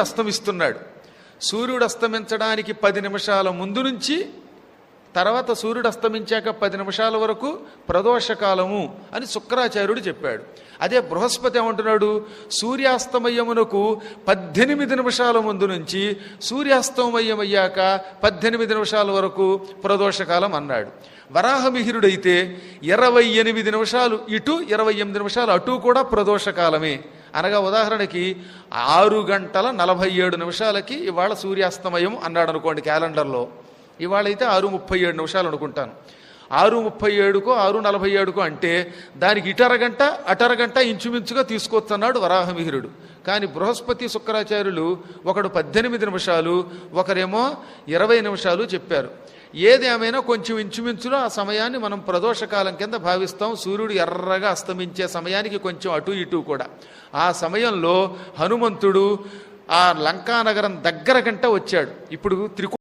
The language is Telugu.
అస్తమిస్తున్నాడు. సూర్యుడు అస్తమించడానికి పది నిమిషాల ముందు నుంచి తర్వాత సూర్యుడు అస్తమించాక పది నిమిషాల వరకు ప్రదోషకాలము అని శుక్రాచార్యుడు చెప్పాడు. అదే బృహస్పతి ఏమంటున్నాడు? సూర్యాస్తమయమునకు పద్దెనిమిది నిమిషాల ముందు నుంచి సూర్యాస్తమయం అయ్యాక పద్దెనిమిది నిమిషాల వరకు ప్రదోషకాలం అన్నాడు. వరాహమిహిరుడైతే ఇరవై ఎనిమిది నిమిషాలు ఇటు ఇరవై ఎనిమిది నిమిషాలు అటు కూడా ప్రదోషకాలమే. అనగా ఉదాహరణకి ఆరు గంటల నలభై ఏడు నిమిషాలకి ఇవాళ సూర్యాస్తమయం అన్నాడు అనుకోండి క్యాలెండర్లో. ఇవాళ అయితే ఆరు ముప్పై ఏడు నిమిషాలు అనుకుంటాను. ఆరు ముప్పై ఏడుకో ఆరు నలభై ఏడుకో అంటే దానికి ఇటరగంట అటరగంట ఇంచుమించుగా తీసుకొస్తున్నాడు వరాహమిహిరుడు. కానీ బృహస్పతి శుక్రాచార్యులు ఒకడు పద్దెనిమిది నిమిషాలు ఒకరేమో ఇరవై నిమిషాలు చెప్పారు. ఏది ఏమైనా కొంచెం ఇంచుమించులో ఆ సమయాన్ని మనం ప్రదోషకాలం కింద భావిస్తాం. సూర్యుడు ఎర్రగా అస్తమించే సమయానికి కొంచెం అటు ఇటు కూడా. ఆ సమయంలో హనుమంతుడు ఆ లంకానగరం దగ్గర గంట వచ్చాడు. ఇప్పుడు త్రికో